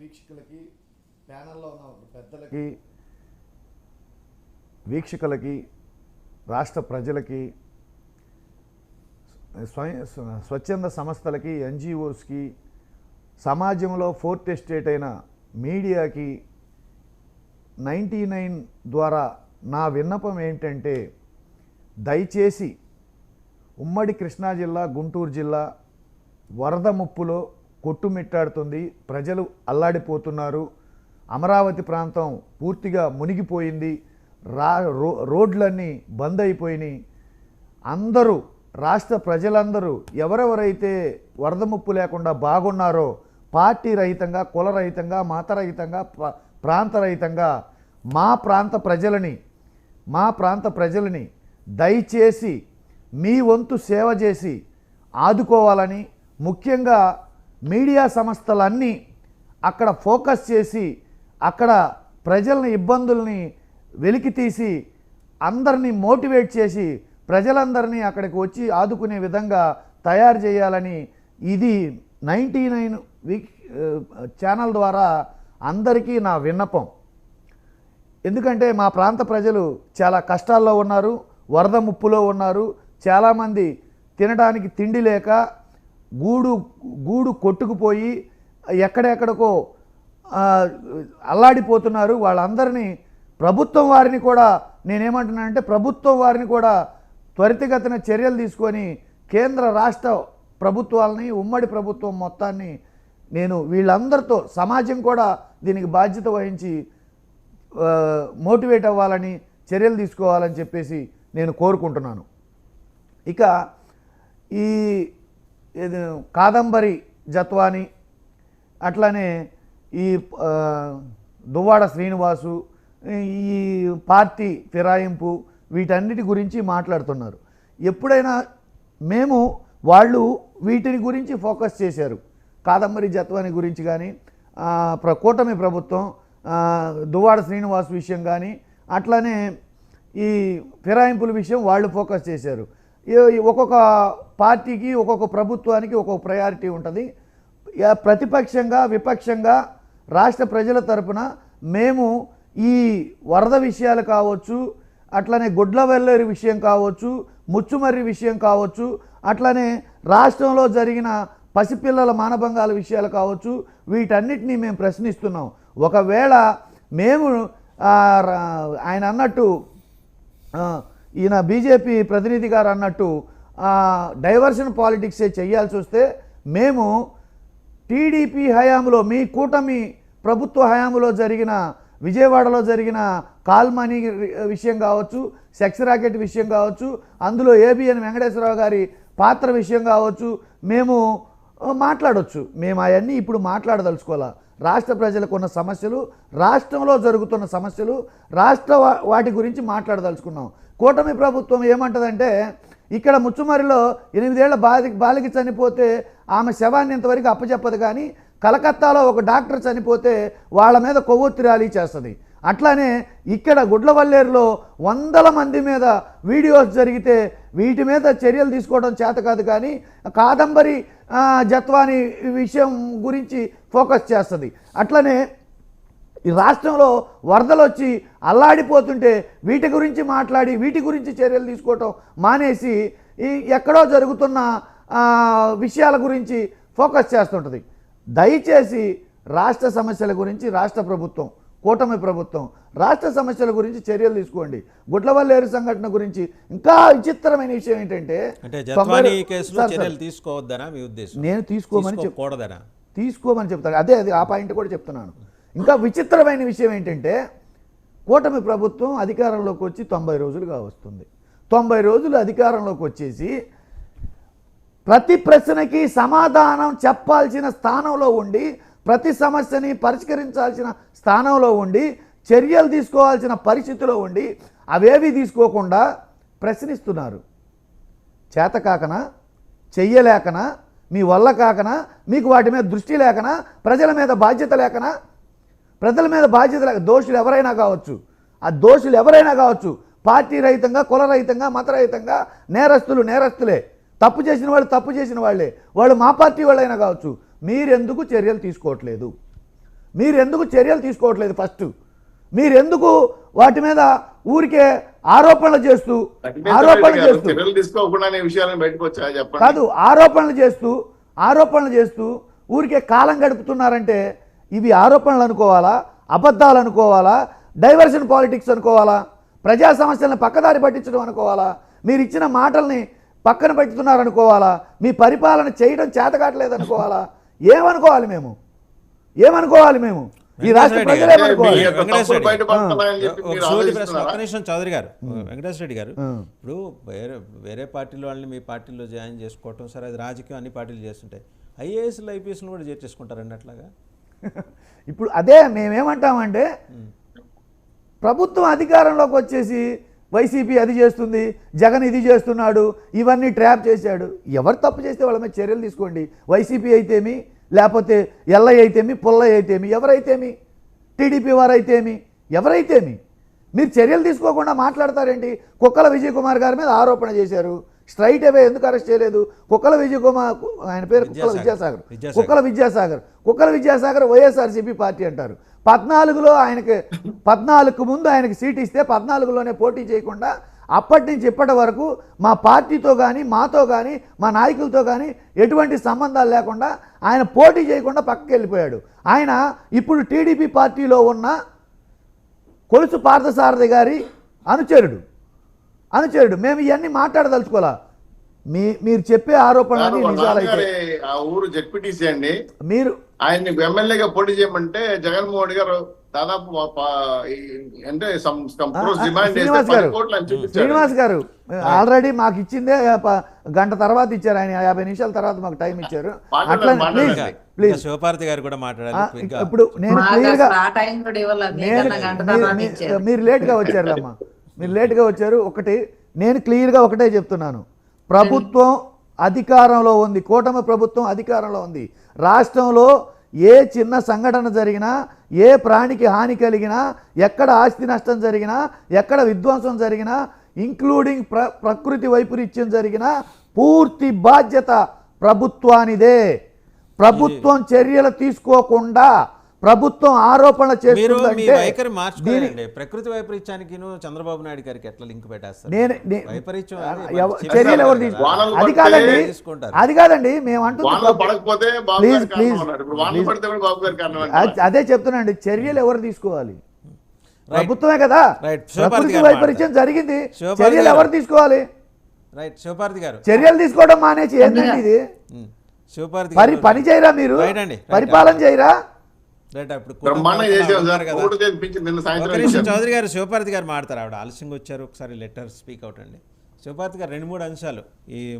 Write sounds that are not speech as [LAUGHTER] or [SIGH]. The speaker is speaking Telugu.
వీక్షకులకి ప్యానల్లో ఉన్న పెద్దలకి వీక్షకులకి రాష్ట్ర ప్రజలకి స్వయం స్వచ్ఛంద సంస్థలకి ఎన్జిఓస్కి సమాజంలో ఫోర్త్ ఎస్టేట్ అయిన మీడియాకి నైంటీ నైన్ ద్వారా నా విన్నపం ఏంటంటే దయచేసి ఉమ్మడి కృష్ణా జిల్లా గుంటూరు జిల్లా వరద ముప్పులో కొట్టుమిట్టాడుతుంది. ప్రజలు అల్లాడిపోతున్నారు. అమరావతి ప్రాంతం పూర్తిగా మునిగిపోయింది. రా రో రోడ్లన్నీ బంద్ అయిపోయినాయి. అందరూ రాష్ట్ర ప్రజలందరూ ఎవరెవరైతే వరద ముప్పు లేకుండా బాగున్నారో పార్టీ రహితంగా కులరహితంగా మతరహితంగా ప్రాంతరహితంగా రహితంగా మా ప్రాంత ప్రజలని మా ప్రాంత ప్రజలని దయచేసి మీ వంతు సేవ చేసి ఆదుకోవాలని ముఖ్యంగా మీడియా సంస్థలన్నీ అక్కడ ఫోకస్ చేసి అక్కడ ప్రజలని ఇబ్బందుల్ని వెలికి తీసి అందరినీ మోటివేట్ చేసి ప్రజలందరినీ అక్కడికి వచ్చి ఆదుకునే విధంగా తయారు చేయాలని ఇది నైంటీ నైన్ వీక్ ఛానల్ ద్వారా అందరికీ నా విన్నపం. ఎందుకంటే మా ప్రాంత ప్రజలు చాలా కష్టాల్లో ఉన్నారు వరద ముప్పులో ఉన్నారు చాలామంది తినడానికి తిండి లేక గూడు గూడు కొట్టుకుపోయి ఎక్కడెక్కడికో అల్లాడిపోతున్నారు. వాళ్ళందరినీ ప్రభుత్వం వారిని కూడా నేనేమంటున్నానంటే ప్రభుత్వం వారిని కూడా త్వరితగతిన చర్యలు తీసుకొని కేంద్ర రాష్ట్ర ప్రభుత్వాలని ఉమ్మడి ప్రభుత్వం మొత్తాన్ని నేను వీళ్ళందరితో సమాజం కూడా దీనికి బాధ్యత వహించి మోటివేట్ అవ్వాలని చర్యలు తీసుకోవాలని చెప్పేసి నేను కోరుకుంటున్నాను. ఇక ఈ కాదంబరి జత్వాని అట్లానే ఈ దువ్వాడ శ్రీనివాసు ఈ పార్టీ ఫిరాయింపు వీటన్నిటి గురించి మాట్లాడుతున్నారు. ఎప్పుడైనా మేము వాళ్ళు వీటిని గురించి ఫోకస్ చేశారు. కాదంబరి జత్వాని గురించి కానీ ప్ర కూటమి ప్రభుత్వం దువ్వాడ శ్రీనివాస్ విషయం కానీ అట్లానే ఈ ఫిరాయింపుల విషయం వాళ్ళు ఫోకస్ చేశారు. ఒక్కొక్క పార్టీకి ఒక్కొక్క ప్రభుత్వానికి ఒక్కొక్క ప్రయారిటీ ఉంటుంది. ప్రతిపక్షంగా విపక్షంగా రాష్ట్ర ప్రజల తరపున మేము ఈ వరద విషయాలు కావచ్చు అట్లనే గుడ్ల వెల్లేరు విషయం కావచ్చు ముచ్చుమర్రి విషయం కావచ్చు అట్లనే రాష్ట్రంలో జరిగిన పసిపిల్లల మానభంగాల విషయాలు కావచ్చు వీటన్నిటినీ మేము ప్రశ్నిస్తున్నాం. ఒకవేళ మేము ఆయన అన్నట్టు ఈయన బీజేపీ ప్రతినిధి గారు అన్నట్టు డైవర్షన్ పాలిటిక్సే చేయాల్సి వస్తే మేము టీడీపీ హయాంలో మీ కూటమి ప్రభుత్వ హయాంలో జరిగిన విజయవాడలో జరిగిన కాల్మనీ విషయం కావచ్చు సెక్స్ రాకెట్ విషయం కావచ్చు అందులో ఏబిఎన్ వెంకటేశ్వరరావు గారి పాత్ర విషయం కావచ్చు మేము మాట్లాడవచ్చు మేము అవన్నీ ఇప్పుడు మాట్లాడదలుచుకోవాలా? రాష్ట్ర ప్రజలకు ఉన్న సమస్యలు రాష్ట్రంలో జరుగుతున్న సమస్యలు రాష్ట్ర వా- వాటి గురించి మాట్లాడదలుచుకున్నాం. కూటమి ప్రభుత్వం ఏమంటదంటే ఇక్కడ ముచ్చుమరిలో ఎనిమిదేళ్ళ బాలి బాలిక చనిపోతే ఆమె శవాన్ని ఇంతవరకు అప్పచెప్పదు కానీ కలకత్తాలో ఒక డాక్టర్ చనిపోతే వాళ్ళ మీద కొవ్వొత్తి ర్యాలీ చేస్తుంది. అట్లానే ఇక్కడ గుడ్లవల్లేరులో వందల మంది మీద వీడియోస్ జరిగితే వీటి మీద చర్యలు తీసుకోవడం చేత కాదు కానీ కాదంబరి జత్వాని విషయం గురించి ఫోకస్ చేస్తుంది. అట్లనే ఈ రాష్ట్రంలో వరదలు వచ్చి అల్లాడిపోతుంటే వీటి గురించి మాట్లాడి వీటి గురించి చర్యలు తీసుకోవటం మానేసి ఈ ఎక్కడో జరుగుతున్న విషయాల గురించి ఫోకస్ చేస్తుంటుంది. దయచేసి రాష్ట్ర సమస్యల గురించి రాష్ట్ర ప్రభుత్వం కూటమి ప్రభుత్వం రాష్ట్ర సమస్యల గురించి చర్యలు తీసుకోండి. గుడ్లవల్లేరు సంఘటన గురించి ఇంకా విచిత్రమైన విషయం ఏంటంటే నేను తీసుకోమని తీసుకోమని చెప్తాను. అదే అది ఆ పాయింట్ కూడా చెప్తున్నాను. ఇంకా విచిత్రమైన విషయం ఏంటంటే కూటమి ప్రభుత్వం అధికారంలోకి వచ్చి తొంభై రోజులుగా వస్తుంది. తొంభై రోజులు అధికారంలోకి వచ్చేసి ప్రతి ప్రశ్నకి సమాధానం చెప్పాల్సిన స్థానంలో ఉండి ప్రతి సమస్యని పరిష్కరించాల్సిన స్థానంలో ఉండి చర్యలు తీసుకోవాల్సిన పరిస్థితిలో ఉండి అవేవి తీసుకోకుండా ప్రశ్నిస్తున్నారు. చేత కాకనా? చెయ్యలేకనా? మీ వల్ల కాకనా? మీకు వాటి మీద దృష్టి లేకనా? ప్రజల మీద బాధ్యత లేకనా? ప్రజల మీద బాధ్యత దోషులు ఎవరైనా కావచ్చు. ఆ దోషులు ఎవరైనా కావచ్చు పార్టీ రహితంగా కుల రహితంగా మత రహితంగా నేరస్తులు నేరస్తులే. తప్పు చేసిన వాళ్ళు తప్పు చేసిన వాళ్ళే. వాళ్ళు మా పార్టీ వాళ్ళైనా కావచ్చు. మీరెందుకు చర్యలు తీసుకోవట్లేదు? మీరెందుకు చర్యలు తీసుకోవట్లేదు ఫస్ట్? మీరెందుకు వాటి మీద ఊరికే ఆరోపణలు చేస్తూ ఆరోపణలు చేస్తూ కాదు ఆరోపణలు చేస్తూ ఆరోపణలు చేస్తూ ఊరికే కాలం గడుపుతున్నారంటే ఇవి ఆరోపణలు అనుకోవాలా? అబద్ధాలు అనుకోవాలా? డైవర్షన్ పాలిటిక్స్ అనుకోవాలా? ప్రజా సమస్యలను పక్కదారి పట్టించడం అనుకోవాలా? మీరు ఇచ్చిన మాటల్ని పక్కన పెట్టుతున్నారు అనుకోవాలా మీ పరిపాలన చేయడం చేతకాట్లేదు అనుకోవాలా? ఏమనుకోవాలి మేము? ఏమనుకోవాలి మేము? ఈ రాష్ట్ర చౌదరి గారు వెంకటేశ్వర రెడ్డి గారు. ఇప్పుడు వేరే వేరే పార్టీల వాళ్ళని మీ పార్టీలో జాయిన్ చేసుకోవటం సరే అది రాజకీయం అన్ని పార్టీలు చేస్తుంటాయి. ఐఏఎస్లు ఐపీఎస్లు కూడా చేర్చేసుకుంటారండి అట్లాగా? [LAUGHS] ఇప్పుడు అదే మేమేమంటామంటే ప్రభుత్వం అధికారంలోకి వచ్చేసి వైసీపీ అది చేస్తుంది జగన్ ఇది చేస్తున్నాడు ఇవన్నీ ట్రాప్ చేశాడు. ఎవరు తప్పు చేస్తే వాళ్ళ మీద చర్యలు తీసుకోండి. వైసీపీ అయితేమి లేకపోతే ఎల్ఐ అయితేమి పుల్లయ్య అయితేమి ఎవరైతేమి టీడీపీ వారైతేమి ఎవరైతేమి. మీరు చర్యలు తీసుకోకుండా మాట్లాడతారేంటి? కుక్కల విజయ్ కుమార్ గారి మీద ఆరోపణ చేశారు. స్ట్రైట్ అవే ఎందుకు అరెస్ట్ చేయలేదు? కుక్కల విజయ్ కుమార్ ఆయన పేరు కుక్కల విద్యాసాగర్. కుక్కల విద్యాసాగర్. కుక్కల విద్యాసాగర్ వైఎస్ఆర్సీపీ పార్టీ అంటారు. పద్నాలుగులో ఆయనకి పద్నాలుగు ముందు ఆయనకి సీట్ ఇస్తే పద్నాలుగులోనే పోటీ చేయకుండా అప్పటి నుంచి ఇప్పటి వరకు మా పార్టీతో కానీ మాతో కానీ మా నాయకులతో కానీ ఎటువంటి సంబంధాలు లేకుండా ఆయన పోటీ చేయకుండా పక్కకి వెళ్ళిపోయాడు. ఆయన ఇప్పుడు టీడీపీ పార్టీలో ఉన్న కొలుసు పార్థసారథి గారి అనుచరుడు. అనుచరుడు. మేము ఇవన్నీ మాట్లాడదలుచుకోవాలా? మీ మీరు చెప్పే ఆరోపణలన్నీ నిజాలైతే ఆ ఊరు జడ్పీటీసీ అండి. మీరు ఆయన్ని ఎమ్మెల్యేగా పోటీ చేయమంటే జగన్మోహన్ రెడ్డి గారు దాదాపు అంటే శ్రీనివాస్ గారు. శ్రీనివాస్ గారు ఆల్రెడీ మాకు ఇచ్చిందే గంట తర్వాత ఇచ్చారు ఆయన. యాభై నిమిషాల తర్వాత మాకు టైం ఇచ్చారు. అట్లా ప్లీజ్ శివపార్తి గారు కూడా మాట్లాడాలి ఇంకా. ఇప్పుడు నేను మాకు క్లియర్గా నేను మీరు- మీరు- ఇచ్చారు. మీరు లేట్గా వచ్చారు ఒకటి నేను క్లియర్గా ఒకటే చెప్తున్నాను. ప్రభుత్వం అధికారంలో ఉంది కూటమి ప్రభుత్వం అధికారంలో ఉంది. రాష్ట్రంలో ఏ చిన్న సంఘటన జరిగినా ఏ ప్రాణికి హాని కలిగినా ఎక్కడ ఆస్తి నష్టం జరిగినా ఎక్కడ విధ్వంసం జరిగినా ఇంక్లూడింగ్ ప్ర ప్రకృతి వైపరీత్యం జరిగినా పూర్తి బాధ్యత ప్రభుత్వానిదే. ప్రభుత్వం చర్యలు తీసుకోకుండా ప్రభుత్వం మీ చేస్తుందంటే దీని- ప్రకృతి వైపరీత్యానికి చంద్రబాబు నాయుడు గారికి ఎట్లా లింక్ పెట్టేస్తారు? నేను చర్యలు ఎవరు కదా. తీసుకో వానలు అది కాదండి. తీసుకుంటారు. అది కాదండి. మేము అ- అంటారా? అదే చెప్తున్నాండి చర్యలు ఎవరు తీసుకోవాలి. ప్రభుత్వమే కదా. ప్రకృతి వైపరీత్యం జరిగింది. చర్యలు. ఎవరు తీసుకోవాలి? రైట్ శివపార్తి గారు. చర్యలు తీసుకోవడం మానేసి ఏంటండి ఇది. శివపార్తి మరి పని చేయరా మీరు? పరిపాలన చేయరా? రైట్. చౌదరి గారు శివపార్తి గారు మాడతారు ఆవిడ. ఆలస్యంగా వచ్చారు. ఒకసారి లెటర్ స్పీక్ అవుట్ అండి. శివపార్తి గారు రెండు మూడు అంశాలు ఈ